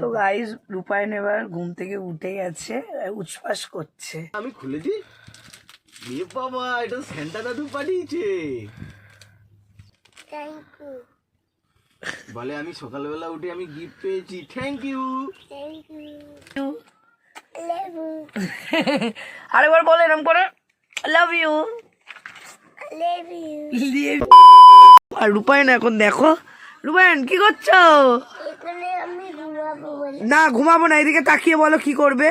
তো গাইস রূপায়ণ এবার ঘুম থেকে উঠে গেছে উচ্ছ্বাস করছে। আমি খুলেছি? এ বাবা এটা সেন্টা দাদু পাঠিয়েছে। থ্যাংক ইউ বলে আমি সকালবেলা উঠে আমি গিফট পেয়েছি। থ্যাংক ইউ থ্যাংক ইউ লেবু আরেকবার বলো এরকম করে। লাভ ইউ লেবু আর রূপায়ণ এখন দেখো রূপায়ণ কি করছ? না ঘুমাবো না এদিকে তাকিয়ে বলো কি করবে?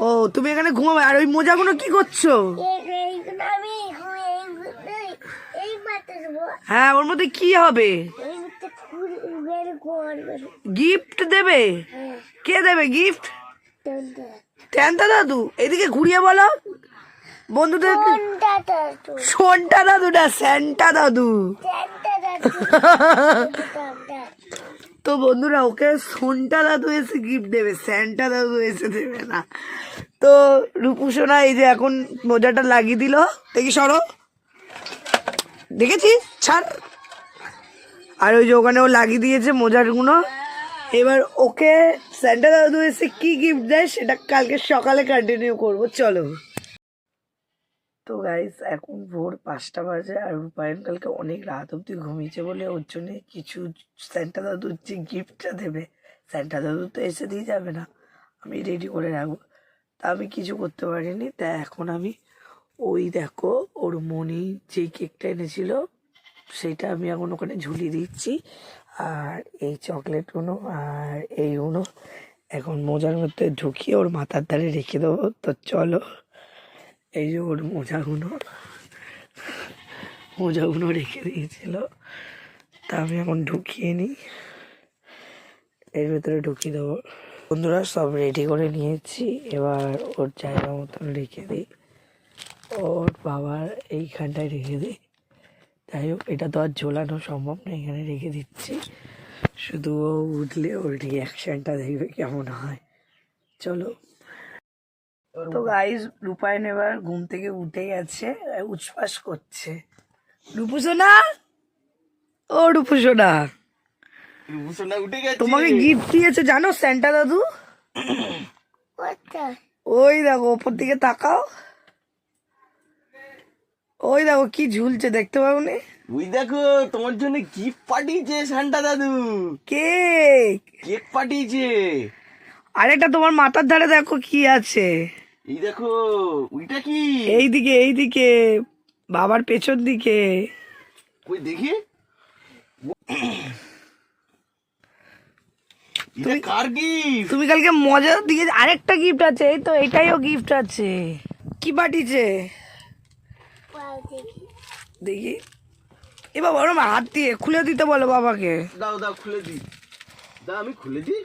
ও তুমি এখানে ঘুমাবে আর ওই মোজাগুলো কি করছ? হ্যাঁ ওর মধ্যে কি হবে? গিফট দেবে? হ্যাঁ। কে দেবে গিফট? টনটা ট্যান্তা দাদু এদিকে ঘুরিয়ে বলো। বন্ধুদের সোনটা দাদু। না স্যান্টা দাদু। তো বন্ধুরা, ওকে সোনটা দাদু এসে গিফট দেবে, স্যান্টা দাদু এসে দেবে না। তো রূপুসোনা, এই যে এখন মোজাটা লাগিয়ে দিল, দেখি সরো। দেখেছিস? ছাড়। আর ওই যে ওখানে ও লাগিয়ে দিয়েছে মোজারগুলো এবার ওকে স্যান্টা দাদু এসে কি গিফট দেয়, সেটা কালকে সকালে কন্টিনিউ করব, চলো। তো গাইস এখন ভোর পাঁচটা বাজে আর রূপায়ণ কালকে অনেক রাত অব্দি ঘুমিয়েছে বলে ওর জন্যে কিছু স্যান্টা দাদুর যে গিফটটা দেবে স্যান্টা দাদু তো এসে দিয়ে যাবে না। আমি রেডি করে রাখব। তা আমি কিছু করতে পারিনি। তা এখন আমি ওই দেখো, ওর মনি যে কেকটা এনেছিল, সেটা আমি এখন ওখানে ঝুলিয়ে দিচ্ছি। আর এই চকলেটগুলো আর এইগুলো এখন মোজার মধ্যে ঢুকিয়ে ওর মাথার ধারে রেখে দেবো। তো চলো এই যে ওর মোজাগুলো মোজাগুলো রেখে দিয়েছিল। তা আমি এখন ঢুকিয়ে নিই। এর ভেতরে ঢুকিয়ে দেবো। বন্ধুরা, সব রেডি করে নিয়েছি। এবার ওর জায়গা মতন রেখে দিই। ওর বাবার এইখানটায় রেখে দিই। যাই হোক, এটা তো আর ঝোলানো সম্ভব না, এখানে রেখে দিচ্ছি। শুধু ও উঠলে ওর রিয়াকশানটা দেখবে কেমন হয়। চলো। তো গাইস রূপায়ণ এবার ঘুম থেকে উঠে গেছে উচ্ছ্বাস করছে। রূপুসোনা? ও রূপুসোনা। রূপসোনা উঠে গেছে। তোমাকে গিফট দিয়েছে জানো স্যান্টা দাদু? ওই দেখো ওপর দিকে তাকাও। ওই দেখো কি ঝুলছে দেখতে পাওনি ওই দেখো তোমার জন্য গিফট পাঠিয়েছে সান্টা দাদু। কেক! কেক পাঠিয়েছে। আরেকটা তোমার মাথার ধারে দেখো কি আছে। এই দেখো ওইটা কি? এইদিকে এইদিকে বাবার পেছন দিকে। ওই দেখি। এটা কার গিফট তুমি কালকে মজা দিয়ে আরেকটা গিফট আছে এই তো এটাইও গিফট আছে। কি পাঠিয়েছে দেখি। এ বাবা ওরম হাত দিয়ে খুলে দিতে বলো বাবাকে। দাও দাও খুলে দি। দাও আমি খুলে দি।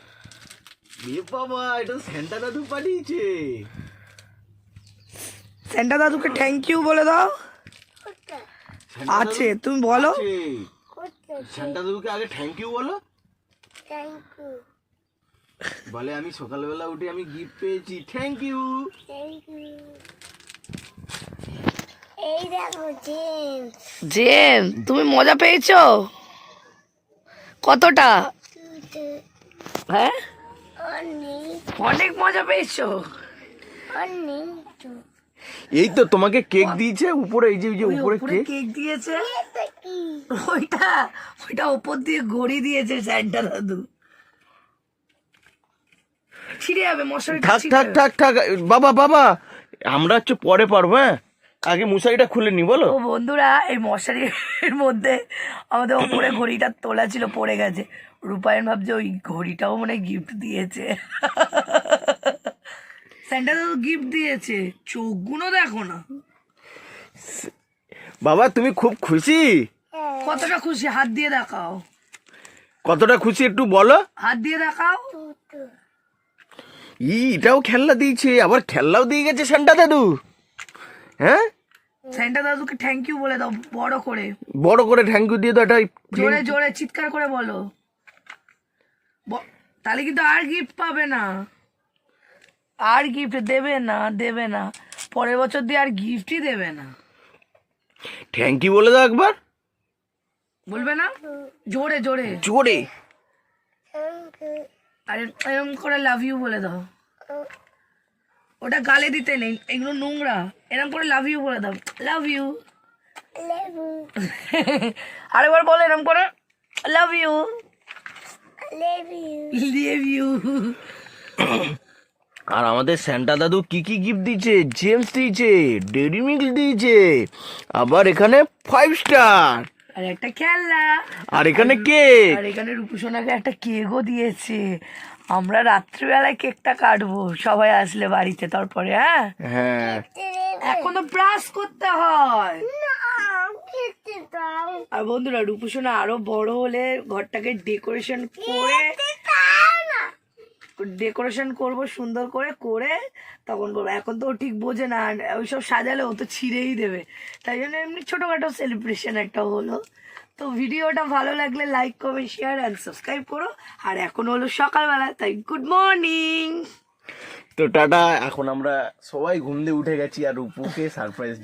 এ বাবা এটা সেন্টা দাদু পাঠিয়েছে। সেন্টা দাদুকে থ্যাংক ইউ বলে দাও। আছে তুমি বলো। সেন্টা দাদুকে আগে থ্যাংক ইউ বলো। থ্যাংক ইউ বলে আমি সকালবেলা উঠে আমি গিফট পেয়েছি। থ্যাংক ইউ থ্যাংক ইউ এই দেখো জেমস জেন তুমি মজা পেয়েছ? কতটা? হ্যাঁ? অনেক। অনেক মজা পেয়েছ। অনেক এই তো তোমাকে কেক দিয়েছে উপরে এই যে এই যে উপরে উপরে কেক। দিয়েছে। ওইটা ওইটা উপর দিয়ে ঘড়ি দিয়েছে স্যান্টা দাদু। ছিঁড়ে যাবে মশারি থাক থাক থাক থাক। বাবা বাবা আমরা হচ্ছে পরে পারব হ্যাঁ? আগে মশারিটা খুলে নি বলো। ও বন্ধুরা এই মশারির মধ্যে আমাদের ঘড়িটা তোলা ছিল পড়ে গেছে। রূপায়ণ ভাবছে ওই ঘড়িটাও মানে গিফট দিয়েছে। স্যান্টা দাদু গিফট দিয়েছে। চোখগুলো দেখো না। বাবা তুমি খুব খুশি? হ্যাঁ। কতটা খুশি? হাত দিয়ে দেখাও। কতটা খুশি একটু বলো? হাত দিয়ে দেখাও। ই এটাও খেলনা দিয়েছে। আবার খেলনাও দিয়ে গেছে সান্টা দাদু। হ্যাঁ? স্যান্টা দাদুকে থ্যাংক ইউ বলে দাও বড় করে। বড় করে থ্যাংক ইউ দিয়ে দাও এটা জোরে জোরে চিৎকার করে বলো। ব- তাহলে কিন্তু আর গিফট পাবে না। আর গিফট দেবে না দেবে না। পরের বছর দিয়ে আর গিফটই দেবে না। থ্যাংক ইউ বলে দাও একবার। বলবে না? জোরে জোরে। জোরে। আরে এরকম করে লাভ ইউ বলে দাও। ওটা গালে দিতে নেই এগুলো নোংরা। এরকম করে লাভ ইউ বলে দাও। লাভ ইউ আরেকবার বলো এরকম করে। লাভ ইউ লেবু লিভ ইউ আর আমাদের স্যান্টা দাদু কি কি গিফট দিয়েছে? জেমস দিয়েছে ডেরি মিল্ক দিয়েছে আবার এখানে ফাইভ স্টার আর একটা খেলনা। আর এখানে কেক আর এখানে রূপসোনাকে একটা কেকও দিয়েছে। আমরা রাত্রিবেলায় কেকটা কাটবো সবাই আসলে বাড়িতে তারপরে হ্যাঁ? হ্যাঁ। এখন তো ব্রাশ করতে হয়। আর বন্ধুরা রূপসোনা আরও বড় হলে ঘরটাকে ডেকোরেশন করে ডেকোরেশন করব সুন্দর করে করে তখন করব। এখন তো ও ঠিক বোঝে না, আর ওইসব সাজালে ও তো ছিঁড়েই দেবে। তাই জন্য এমনি ছোটোখাটো সেলিব্রেশন একটা হলো। তো ভিডিওটা ভালো লাগলে like comment share and subscribe করো। আর এখন হলো সকালবেলা, তাই গুড মর্নিং তো টাটা, এখন আমরা সবাই ঘুম দিয়ে উঠে গেছি আর রূপুকে সারপ্রাইজ